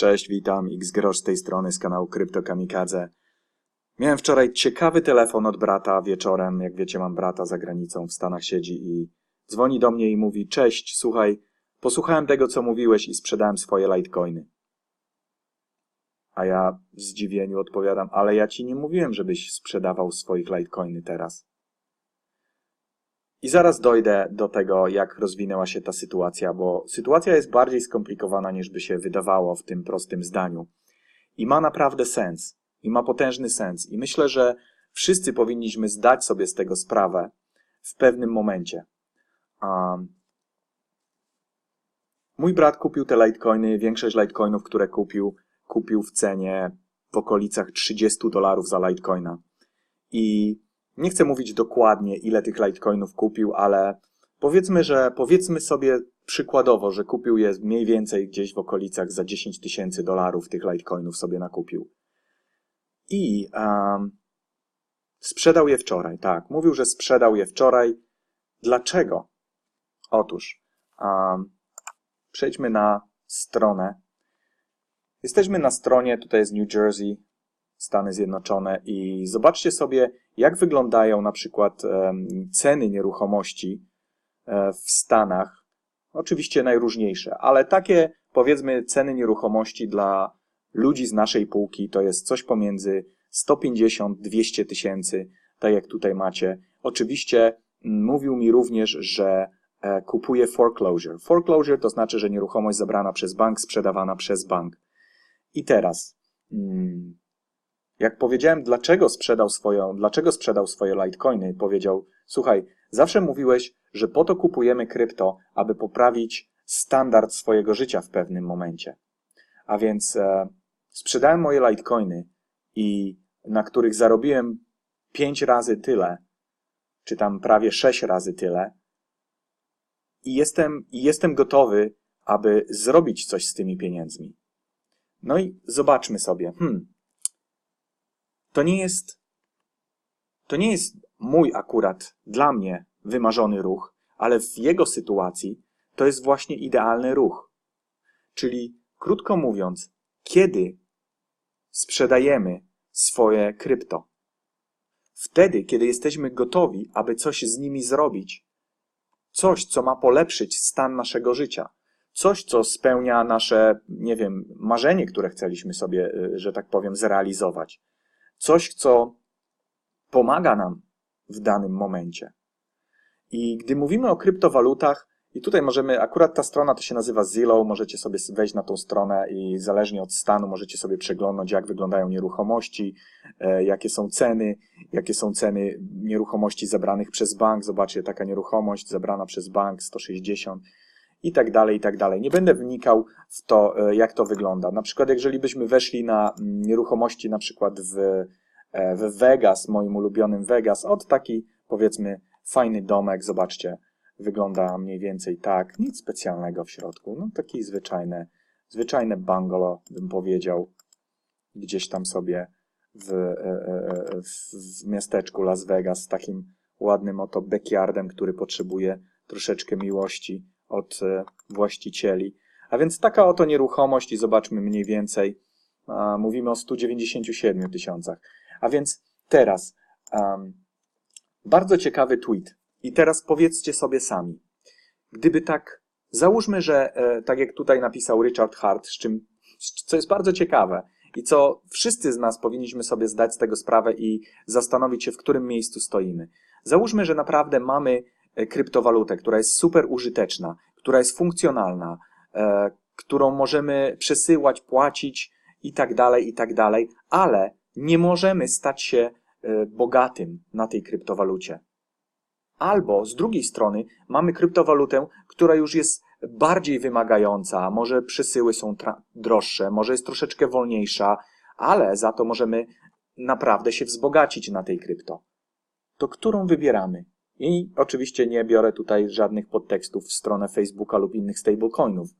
Cześć, witam, Xgrosz z tej strony z kanału Krypto Kamikadze. Miałem wczoraj ciekawy telefon od brata wieczorem. Jak wiecie, mam brata za granicą, w Stanach siedzi i dzwoni do mnie i mówi: Cześć, słuchaj, posłuchałem tego, co mówiłeś i sprzedałem swoje litecoiny. A ja w zdziwieniu odpowiadam: Ale ja ci nie mówiłem, żebyś sprzedawał swoich litecoiny teraz. I zaraz dojdę do tego, jak rozwinęła się ta sytuacja, bo sytuacja jest bardziej skomplikowana niż by się wydawało w tym prostym zdaniu. I ma naprawdę sens. I ma potężny sens. I myślę, że wszyscy powinniśmy zdać sobie z tego sprawę w pewnym momencie. Um, mój brat kupił te litecoiny, większość litecoinów, które kupił, kupił w cenie w okolicach 30 dolarów za litecoina. I nie chcę mówić dokładnie, ile tych litecoinów kupił, ale powiedzmy, że powiedzmy sobie przykładowo, że kupił je mniej więcej gdzieś w okolicach za 10 tysięcy dolarów tych litecoinów sobie nakupił. I um, sprzedał je wczoraj, tak. Mówił, że sprzedał je wczoraj. Dlaczego? Otóż um, przejdźmy na stronę. Jesteśmy na stronie, tutaj jest New Jersey, Stany Zjednoczone i zobaczcie sobie, jak wyglądają na przykład ceny nieruchomości e, w Stanach. Oczywiście najróżniejsze, ale takie powiedzmy ceny nieruchomości dla ludzi z naszej półki to jest coś pomiędzy 150-200 tysięcy, tak jak tutaj macie. Oczywiście mówił mi również, że e, kupuje foreclosure. Foreclosure to znaczy, że nieruchomość zabrana przez bank, sprzedawana przez bank. I teraz mm, jak powiedziałem, dlaczego sprzedał swoją, dlaczego sprzedał swoje litecoiny, powiedział, słuchaj, zawsze mówiłeś, że po to kupujemy krypto, aby poprawić standard swojego życia w pewnym momencie. A więc e, sprzedałem moje litecoiny i na których zarobiłem 5 razy tyle, czy tam prawie 6 razy tyle, i jestem, i jestem gotowy, aby zrobić coś z tymi pieniędzmi. No i zobaczmy sobie, hmm, to nie jest, to nie jest mój akurat, dla mnie wymarzony ruch, ale w jego sytuacji to jest właśnie idealny ruch. Czyli, krótko mówiąc, kiedy sprzedajemy swoje krypto? Wtedy, kiedy jesteśmy gotowi, aby coś z nimi zrobić. Coś, co ma polepszyć stan naszego życia. Coś, co spełnia nasze, nie wiem, marzenie, które chcieliśmy sobie, y, że tak powiem, zrealizować coś, co pomaga nam w danym momencie. I gdy mówimy o kryptowalutach, i tutaj możemy, akurat ta strona to się nazywa Zillow, możecie sobie wejść na tą stronę i zależnie od stanu możecie sobie przeglądnąć, jak wyglądają nieruchomości, e, jakie są ceny, jakie są ceny nieruchomości zebranych przez bank. Zobaczcie, taka nieruchomość zebrana przez bank 160 i tak dalej, i tak dalej. Nie będę wnikał w to, e, jak to wygląda. Na przykład, jeżeli byśmy weszli na mm, nieruchomości, na przykład w, e, w Vegas, moim ulubionym Vegas, od taki, powiedzmy, fajny domek, zobaczcie, wygląda mniej więcej tak, nic specjalnego w środku, no taki zwyczajne, zwyczajne bungalow, bym powiedział, gdzieś tam sobie w, e, w, w miasteczku Las Vegas z takim ładnym oto backyardem, który potrzebuje troszeczkę miłości, od e, właścicieli. A więc taka oto nieruchomość i zobaczmy mniej więcej, mówimy o 197 tysiącach. A więc teraz, um, bardzo ciekawy tweet. I teraz powiedzcie sobie sami, gdyby tak, załóżmy, że e, tak jak tutaj napisał Richard Hart, z czym, co jest bardzo ciekawe i co wszyscy z nas powinniśmy sobie zdać z tego sprawę i zastanowić się, w którym miejscu stoimy. Załóżmy, że naprawdę mamy kryptowalutę, która jest super użyteczna, która jest funkcjonalna, e, którą możemy przesyłać, płacić i tak dalej, i tak dalej, ale nie możemy stać się e, bogatym na tej kryptowalucie. Albo z drugiej strony mamy kryptowalutę, która już jest bardziej wymagająca, może przesyły są droższe, może jest troszeczkę wolniejsza, ale za to możemy naprawdę się wzbogacić na tej krypto. To którą wybieramy? I oczywiście nie biorę tutaj żadnych podtekstów w stronę Facebooka lub innych stablecoinów.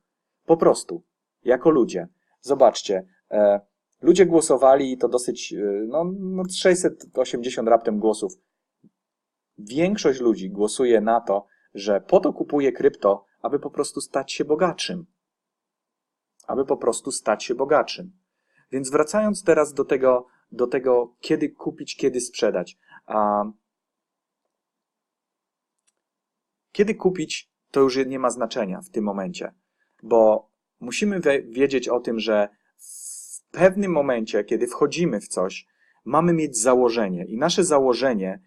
Po prostu, jako ludzie. Zobaczcie, e, ludzie głosowali i to dosyć, e, no, no 680 raptem głosów. Większość ludzi głosuje na to, że po to kupuje krypto, aby po prostu stać się bogatszym. aby po prostu stać się bogatszym. Więc wracając teraz do tego, do tego kiedy kupić, kiedy sprzedać. A kiedy kupić, to już nie ma znaczenia w tym momencie, bo musimy wiedzieć o tym, że w pewnym momencie, kiedy wchodzimy w coś, mamy mieć założenie i nasze założenie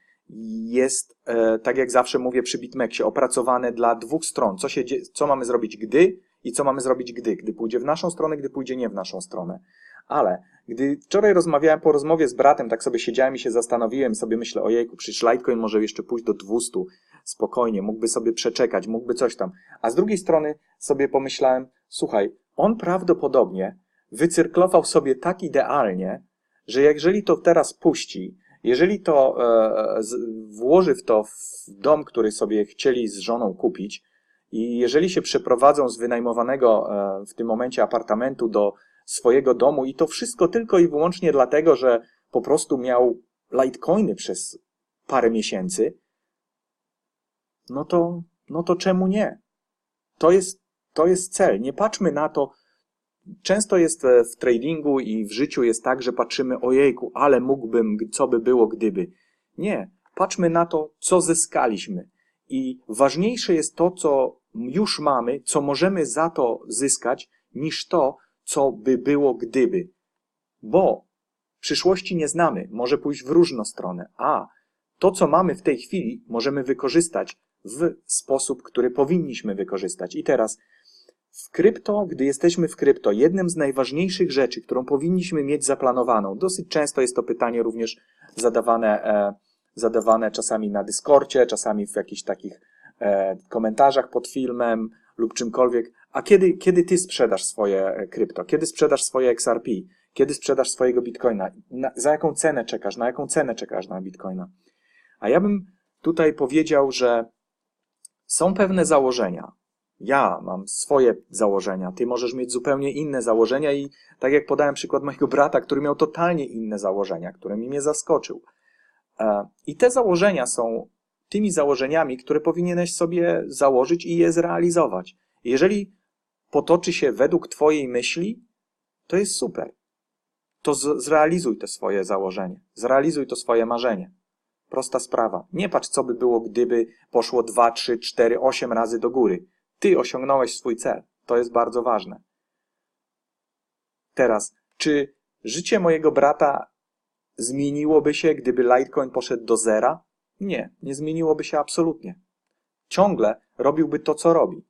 jest, e, tak jak zawsze mówię przy BitMEXie, opracowane dla dwóch stron. Co, się, co mamy zrobić gdy i co mamy zrobić gdy. Gdy pójdzie w naszą stronę, gdy pójdzie nie w naszą stronę. Ale gdy wczoraj rozmawiałem po rozmowie z bratem, tak sobie siedziałem i się zastanowiłem, sobie myślę, ojejku, przecież Litecoin może jeszcze pójść do 200 spokojnie, mógłby sobie przeczekać, mógłby coś tam. A z drugiej strony sobie pomyślałem, słuchaj, on prawdopodobnie wycyrklował sobie tak idealnie, że jeżeli to teraz puści, jeżeli to e, włoży w to w dom, który sobie chcieli z żoną kupić i jeżeli się przeprowadzą z wynajmowanego e, w tym momencie apartamentu do swojego domu i to wszystko tylko i wyłącznie dlatego, że po prostu miał Litecoiny przez parę miesięcy, no to, no to czemu nie? To jest, to jest cel. Nie patrzmy na to. Często jest w tradingu i w życiu jest tak, że patrzymy, ojejku, ale mógłbym, co by było gdyby. Nie. Patrzmy na to, co zyskaliśmy. I ważniejsze jest to, co już mamy, co możemy za to zyskać, niż to, co by było gdyby. Bo przyszłości nie znamy, może pójść w różną stronę, a to, co mamy w tej chwili, możemy wykorzystać w sposób, który powinniśmy wykorzystać. I teraz w krypto, gdy jesteśmy w krypto, jednym z najważniejszych rzeczy, którą powinniśmy mieć zaplanowaną, dosyć często jest to pytanie również zadawane, e, zadawane czasami na Discordzie, czasami w jakichś takich e, komentarzach pod filmem lub czymkolwiek, a kiedy, kiedy ty sprzedasz swoje e, krypto, kiedy sprzedasz swoje XRP, kiedy sprzedasz swojego bitcoina, na, za jaką cenę czekasz, na jaką cenę czekasz na bitcoina. A ja bym tutaj powiedział, że są pewne założenia. Ja mam swoje założenia, ty możesz mieć zupełnie inne założenia i tak jak podałem przykład mojego brata, który miał totalnie inne założenia, które mi mnie zaskoczył. E, I te założenia są tymi założeniami, które powinieneś sobie założyć i je zrealizować. Jeżeli potoczy się według Twojej myśli, to jest super. To zrealizuj to swoje założenie, zrealizuj to swoje marzenie. Prosta sprawa. Nie patrz, co by było, gdyby poszło 2, 3, 4, 8 razy do góry. Ty osiągnąłeś swój cel. To jest bardzo ważne. Teraz, czy życie mojego brata zmieniłoby się, gdyby Litecoin poszedł do zera? Nie, nie zmieniłoby się absolutnie. Ciągle robiłby to, co robi.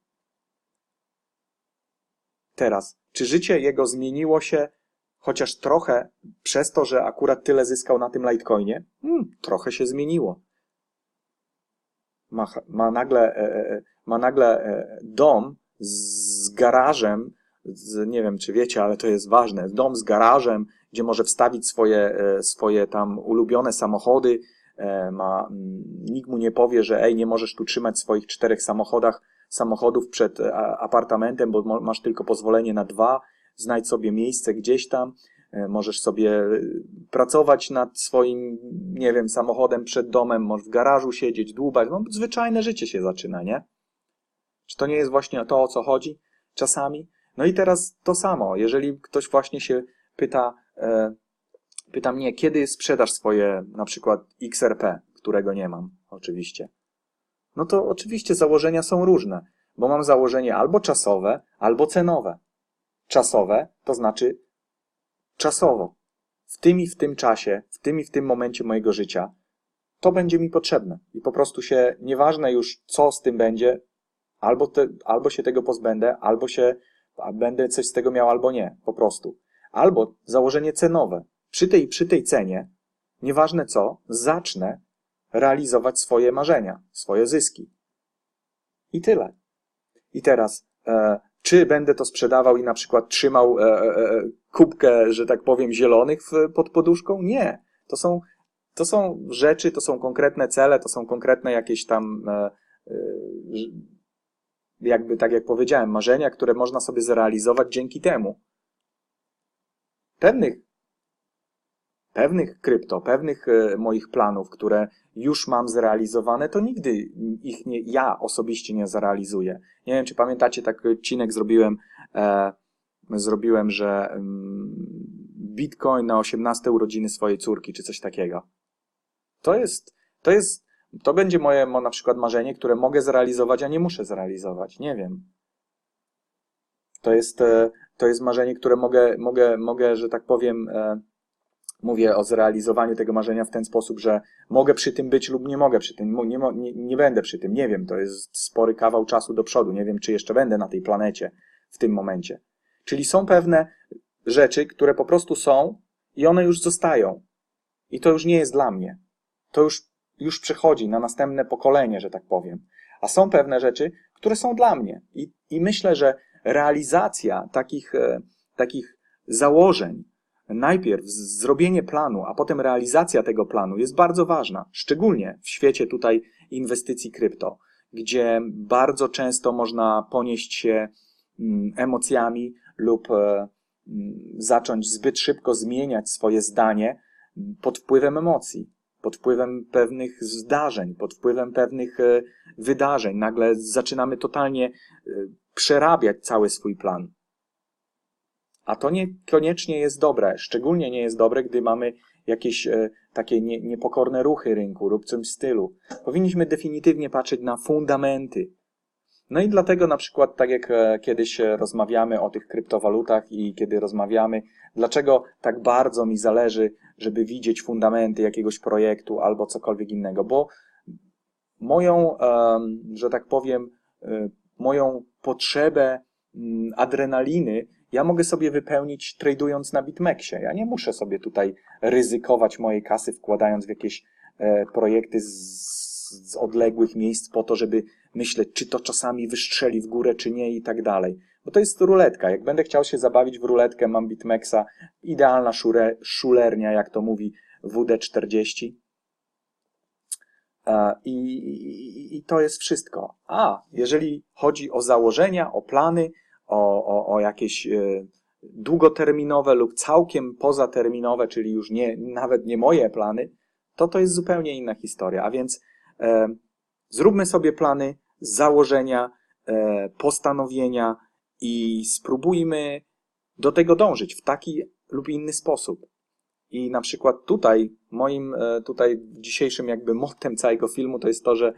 Teraz, czy życie jego zmieniło się chociaż trochę przez to, że akurat tyle zyskał na tym Litecoinie? Hmm, trochę się zmieniło. Ma, ma nagle, e, e, e ma nagle dom z garażem, z, nie wiem czy wiecie, ale to jest ważne, dom z garażem, gdzie może wstawić swoje, swoje tam ulubione samochody, ma, mm, nikt mu nie powie, że ej, nie możesz tu trzymać swoich czterech samochodach, samochodów przed apartamentem, bo masz tylko pozwolenie na dwa, znajdź sobie miejsce gdzieś tam, e, możesz sobie pracować nad swoim, nie wiem, samochodem przed domem, możesz w garażu siedzieć, dłubać, no zwyczajne życie się zaczyna, nie? Czy to nie jest właśnie to, o co chodzi czasami? No i teraz to samo, jeżeli ktoś właśnie się pyta, Pyta mnie, kiedy sprzedasz swoje na przykład XRP, którego nie mam, oczywiście. No to oczywiście założenia są różne, bo mam założenie albo czasowe, albo cenowe. Czasowe to znaczy czasowo. W tym i w tym czasie, w tym i w tym momencie mojego życia, to będzie mi potrzebne. I po prostu się, nieważne już co z tym będzie, albo, te, albo się tego pozbędę, albo się będę coś z tego miał, albo nie, po prostu. Albo założenie cenowe przy tej, przy tej cenie, nieważne co, zacznę realizować swoje marzenia, swoje zyski. I tyle. I teraz, e, czy będę to sprzedawał i na przykład trzymał e, e, e kubkę, że tak powiem, zielonych w, pod poduszką? Nie. To są, to są rzeczy, to są konkretne cele, to są konkretne jakieś tam, e, e, jakby tak jak powiedziałem, marzenia, które można sobie zrealizować dzięki temu. Pewnych pewnych krypto, pewnych e, moich planów, które już mam zrealizowane, to nigdy ich nie, ja osobiście nie zrealizuję. Nie wiem, czy pamiętacie, taki odcinek zrobiłem e, zrobiłem, że mm, Bitcoin na 18 urodziny swojej córki, czy coś takiego. To jest, to jest, to będzie moje mo- na przykład marzenie, które mogę zrealizować, a nie muszę zrealizować. Nie wiem. To jest, e, to jest marzenie, które mogę, mogę, mogę, że tak powiem, e, mówię o zrealizowaniu tego marzenia w ten sposób, że mogę przy tym być lub nie mogę przy tym, nie, nie, nie będę przy tym, nie wiem, to jest spory kawał czasu do przodu, nie wiem, czy jeszcze będę na tej planecie w tym momencie. Czyli są pewne rzeczy, które po prostu są i one już zostają. I to już nie jest dla mnie. To już, już przechodzi na następne pokolenie, że tak powiem. A są pewne rzeczy, które są dla mnie. I, i myślę, że realizacja takich, e, takich założeń, najpierw zrobienie planu, a potem realizacja tego planu jest bardzo ważna, szczególnie w świecie tutaj inwestycji krypto, gdzie bardzo często można ponieść się mm, emocjami lub e, mm, zacząć zbyt szybko zmieniać swoje zdanie pod wpływem emocji, pod wpływem pewnych zdarzeń, pod wpływem pewnych e, wydarzeń. Nagle zaczynamy totalnie e, przerabiać cały swój plan. A to niekoniecznie jest dobre. Szczególnie nie jest dobre, gdy mamy jakieś e, takie nie, niepokorne ruchy rynku lub coś w stylu. Powinniśmy definitywnie patrzeć na fundamenty. No i dlatego na przykład, tak jak e, kiedyś rozmawiamy o tych kryptowalutach i kiedy rozmawiamy, dlaczego tak bardzo mi zależy, żeby widzieć fundamenty jakiegoś projektu albo cokolwiek innego, bo moją, że tak powiem, e, moją potrzebę mm, adrenaliny ja mogę sobie wypełnić tradując na BitMEXie. Ja nie muszę sobie tutaj ryzykować mojej kasy wkładając w jakieś e, projekty z, z odległych miejsc po to, żeby myśleć, czy to czasami wystrzeli w górę, czy nie i tak dalej. Bo to jest ruletka. Jak będę chciał się zabawić w ruletkę, mam BitMEXa, idealna szure, szulernia, jak to mówi WD40. E, I, i, I to jest wszystko. A jeżeli chodzi o założenia, o plany, o, o, o jakieś e, długoterminowe lub całkiem pozaterminowe, czyli już nie, nawet nie moje plany, to to jest zupełnie inna historia. A więc e, zróbmy sobie plany, założenia, e, postanowienia i spróbujmy do tego dążyć w taki lub inny sposób. I na przykład tutaj, moim e, tutaj dzisiejszym jakby mottem całego filmu to jest to, że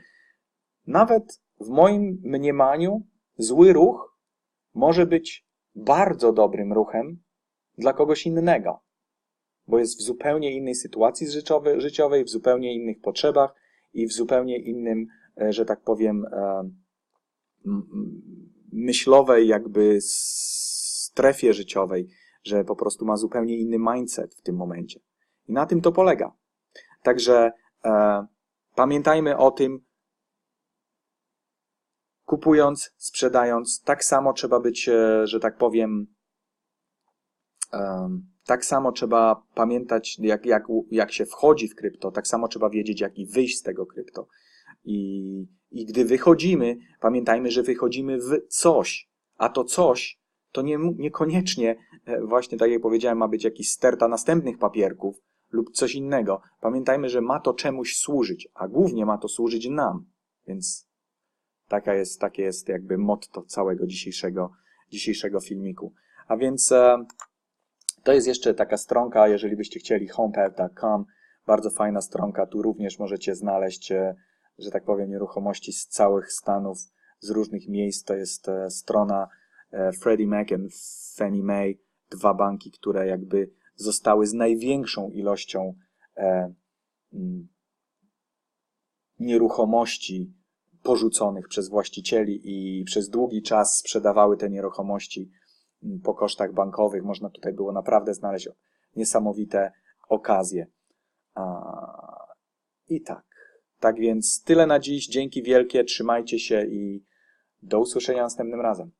nawet w moim mniemaniu zły ruch może być bardzo dobrym ruchem dla kogoś innego, bo jest w zupełnie innej sytuacji życiowej, w zupełnie innych potrzebach i w zupełnie innym, e, że tak powiem, e, myślowej jakby strefie życiowej, że po prostu ma zupełnie inny mindset w tym momencie. I na tym to polega. Także e, pamiętajmy o tym, kupując, sprzedając, tak samo trzeba być, e, że tak powiem, em, tak samo trzeba pamiętać, jak, jak, jak się wchodzi w krypto, tak samo trzeba wiedzieć, jak i wyjść z tego krypto. I, I gdy wychodzimy, pamiętajmy, że wychodzimy w coś, a to coś to nie, niekoniecznie, e, właśnie tak jak powiedziałem, ma być jakiś sterta następnych papierków lub coś innego. Pamiętajmy, że ma to czemuś służyć, a głównie ma to służyć nam. Więc taka jest, takie jest jakby motto całego dzisiejszego, dzisiejszego filmiku. A więc e, to jest jeszcze taka stronka, jeżeli byście chcieli, homepad.com. Bardzo fajna stronka. Tu również możecie znaleźć, e, że tak powiem, nieruchomości z całych Stanów, z różnych miejsc. To jest e, strona Freddie Mac and Fannie Mae, dwa banki, które jakby zostały z największą ilością mm, nieruchomości porzuconych przez właścicieli i przez długi czas sprzedawały te nieruchomości mm, po kosztach bankowych. Można tutaj było naprawdę znaleźć niesamowite okazje. I tak. Tak więc tyle na dziś. Dzięki wielkie, trzymajcie się i do usłyszenia następnym razem.